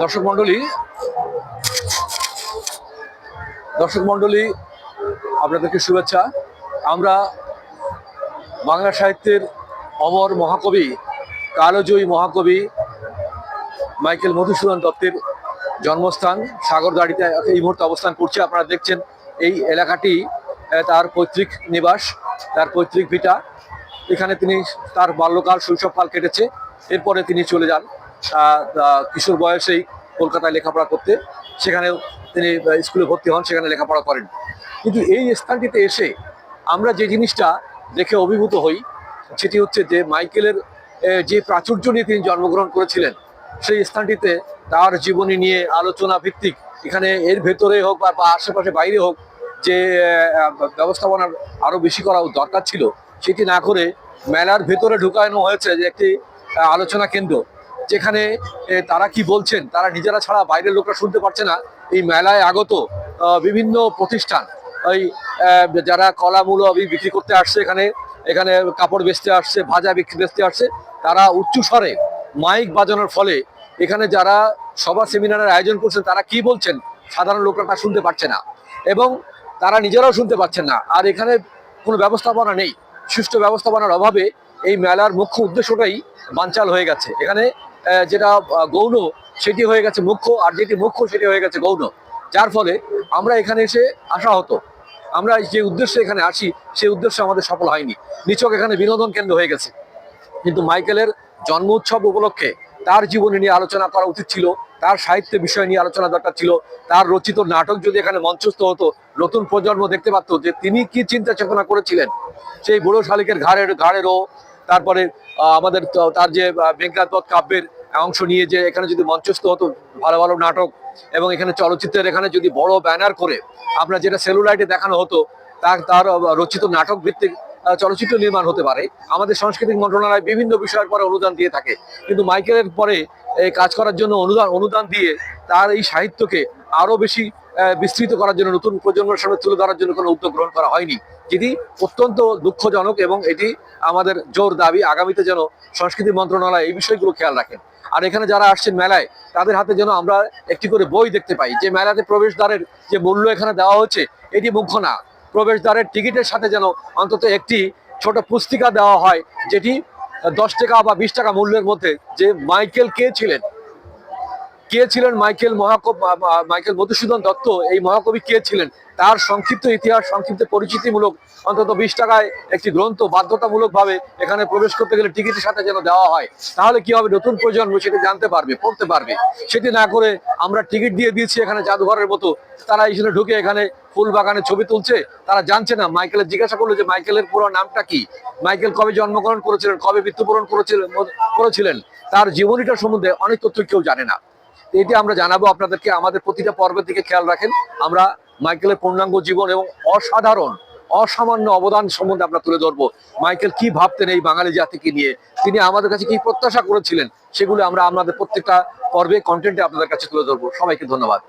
দর্শক মণ্ডলী দর্শক মণ্ডলী, আপনাদেরকে শুভেচ্ছা। আমরা বাংলা সাহিত্যের অমর মহাকবি, কালজয়ী মহাকবি মাইকেল মধুসূদন দত্তের জন্মস্থান সাগরদাড়িতে এই মুহূর্তে অবস্থান করছে। আপনারা দেখছেন এই এলাকাটি তার পৈতৃক নিবাস, তার পৈতৃক ভিটা। এখানে তিনি তার বাল্যকাল শৈশবকাল কেটেছে। এরপরে তিনি চলে যান। কিশোর বয়সেই কলকাতায় লেখাপড়া করতে সেখানে তিনি স্কুলে ভর্তি হন, সেখানে লেখাপড়া করেন। কিন্তু এই স্থানটিতে এসে আমরা যে জিনিসটা দেখে অভিভূত হই, সেটি হচ্ছে যে মাইকেলের যে প্রাচুর্য নিয়ে তিনি জন্মগ্রহণ করেছিলেন, সেই স্থানটিতে তার জীবনী নিয়ে আলোচনা ভিত্তিক, এখানে এর ভেতরে হোক বা আশেপাশে বাইরে হোক, যে ব্যবস্থাপনার আরও বেশি করা দরকার ছিল, সেটি না করে মেলার ভেতরে ঢুকানো হয়েছে যে একটি, আলোচনা কেন্দ্র। যেখানে তারা কি বলছেন, তারা নিজেরা ছাড়া বাইরের লোকরা শুনতে পারছে না। এই মেলায় আগত বিভিন্ন প্রতিষ্ঠান ওই যারা কলামূলো বিক্রি করতে আসছে এখানে এখানে কাপড় বেচতে আসছে, ভাজা বিক্রি বেচতে আসছে, তারা উচ্চ স্বরে মাইক বাজানোর ফলে এখানে যারা সভা সেমিনারের আয়োজন করছেন, তারা কি বলছেন? সাধারণ লোকরা তা শুনতে পারছে না। এবং তারা নিজেরাও শুনতে পাচ্ছেন না। আর এখানে কোনো ব্যবস্থাপনা নেই। সুষ্ঠু ব্যবস্থাপনার অভাবে এই মেলার মুখ্য উদ্দেশ্যটাই বানচাল হয়ে গেছে। এখানে যেটা গৌণ, সেটি হয়ে গেছে মুখ্য, আর যেটি মুখ্য, সেটি হয়ে গেছে গৌণ। যার ফলে আমরা এখানে এসে আসা হতো আমরা যে উদ্দেশ্যে এখানে আসি, সেই উদ্দেশ্য আমাদের সফল হয়নি। নিচক এখানে বিনোদন কেন্দ্র হয়ে গেছে। কিন্তু মাইকেলের জন্ম উৎসব উপলক্ষে তার জীবনী নিয়ে আলোচনা করা উচিত ছিল, তার সাহিত্য বিষয় নিয়ে আলোচনা দরকার ছিল, তার রচিত নাটক যদি এখানে মঞ্চস্থ হতো, নতুন প্রজন্ম দেখতে পারত যে তিনি কি চিন্তা চেতনা করেছিলেন। সেই বুড়ো শালিকের ঘাড়ের, ঘাড়েরও তারপরে আমাদের তার যে বেঙ্কাতৎ কাব্যের অংশ নিয়ে যে এখানে যদি মঞ্চস্থ হতো, ভালো ভালো নাটক, এবং এখানে চলচ্চিত্রের এখানে যদি বড় ব্যানার করে আমরা যেটা সেলুলাইটে দেখানো হতো, তার তার রচিত নাটক ভিত্তিক চলচ্চিত্র নির্মাণ হতে পারে। আমাদের সাংস্কৃতিক মন্ত্রণালয় বিভিন্ন বিষয়ের পরে অনুদান দিয়ে থাকে। কিন্তু মাইকেলের পরে এই কাজ করার জন্য অনুদান অনুদান দিয়ে তার এই সাহিত্যকে আরও বেশি বিস্তৃত করার জন্য, নতুন প্রজন্মের সামনে তুলে ধরার জন্য কোনো উদ্যোগ গ্রহণ করা হয়নি। যেটি অত্যন্ত দুঃখজনক এবং এটি আমাদের জোর দাবি আগামীতে যেন সংস্কৃতি মন্ত্রণালয় এই বিষয়গুলো খেয়াল রাখেন আর এখানে যারা আসছেন মেলায়, তাদের হাতে যেন আমরা একটি করে বই দেখতে পাই, যে মেলাতে প্রবেশদ্বারের যে মূল্য এখানে দেওয়া হচ্ছে, এটি মুখ্য না। প্রবেশদ্বারের টিকিটের সাথে যেন অন্তত একটি ছোট পুস্তিকা দেওয়া হয়, যেটি দশ টাকা বা বিশ টাকা মূল্যের মধ্যে যে মাইকেল কে ছিলেন কে ছিলেন মাইকেল মহাকব মাইকেল মধুসূদন দত্ত? এই মহাকবি কে ছিলেন? তার সংক্ষিপ্ত ইতিহাস, সংক্ষিপ্ত পরিচিতিমূলক, অন্তত বিশ টাকায় একটি গ্রন্থ বাধ্যতামূলকভাবে এখানে প্রবেশ করতে গেলে টিকিটের সাথে যেন দেওয়া হয়, তাহলে কি হবে? নতুন প্রজন্ম সেটি জানতে পারবে, পড়তে পারবে। সেটি না করে আমরা টিকিট দিয়ে দিয়েছি এখানে জাদুঘরের মতো, তারা এখানে ঢুকে এখানে ফুল বাগানে ছবি তুলছে, তারা জানছে না। মাইকেলের জিজ্ঞাসা করল যে মাইকেলের পুরো নামটা কি? মাইকেল কবে জন্মগ্রহণ করেছিলেন? কবে মৃত্যুবরণ করেছিলেন করেছিলেন? তার জীবনীটা সম্বন্ধে অনেক তথ্য কেউ জানে না। এটি আমরা জানাব আপনাদেরকে, আমাদের প্রতিটা পর্বের দিকে খেয়াল রাখেন। আমরা মাইকেলের পূর্ণাঙ্গ জীবন এবং অসাধারণ, অসামান্য অবদান সম্বন্ধে আমরা তুলে ধরবো। মাইকেল কি ভাবতেন এই বাঙালি জাতিকে নিয়ে? তিনি আমাদের কাছে কি প্রত্যাশা করেছিলেন? সেগুলো আমরা আমাদের প্রত্যেকটা পর্বে কন্টেন্টে আপনাদের কাছে তুলে ধরবো। সবাইকে ধন্যবাদ।